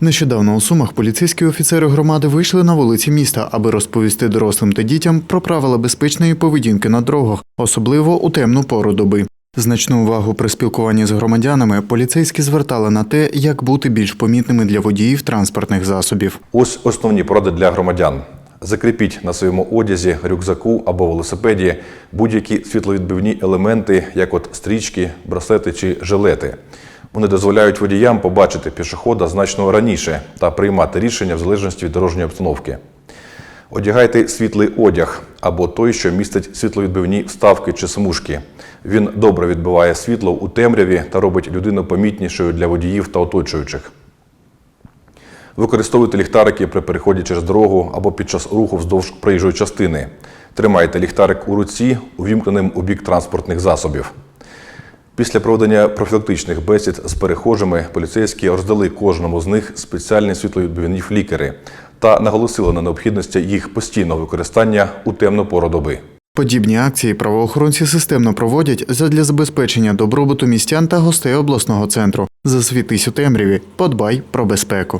Нещодавно у Сумах поліцейські офіцери громади вийшли на вулиці міста, аби розповісти дорослим та дітям про правила безпечної поведінки на дорогах, особливо у темну пору доби. Значну увагу при спілкуванні з громадянами поліцейські звертали на те, як бути більш помітними для водіїв транспортних засобів. Ось основні поради для громадян. Закріпіть на своєму одязі, рюкзаку або велосипеді будь-які світловідбивні елементи, як от стрічки, браслети чи жилети. Вони дозволяють водіям побачити пішохода значно раніше та приймати рішення в залежності від дорожньої обстановки. Одягайте світлий одяг або той, що містить світловідбивні вставки чи смужки. Він добре відбиває світло у темряві та робить людину помітнішою для водіїв та оточуючих. Використовуйте ліхтарики при переході через дорогу або під час руху вздовж проїжджої частини. Тримайте ліхтарик у руці, увімкненим у бік транспортних засобів. Після проведення профілактичних бесід з перехожими поліцейські роздали кожному з них спеціальні світловідбивні флікери та наголосили на необхідності їх постійного використання у темну пору доби. Подібні акції правоохоронці системно проводять задля забезпечення добробуту містян та гостей обласного центру. Засвітись у темряві, подбай про безпеку.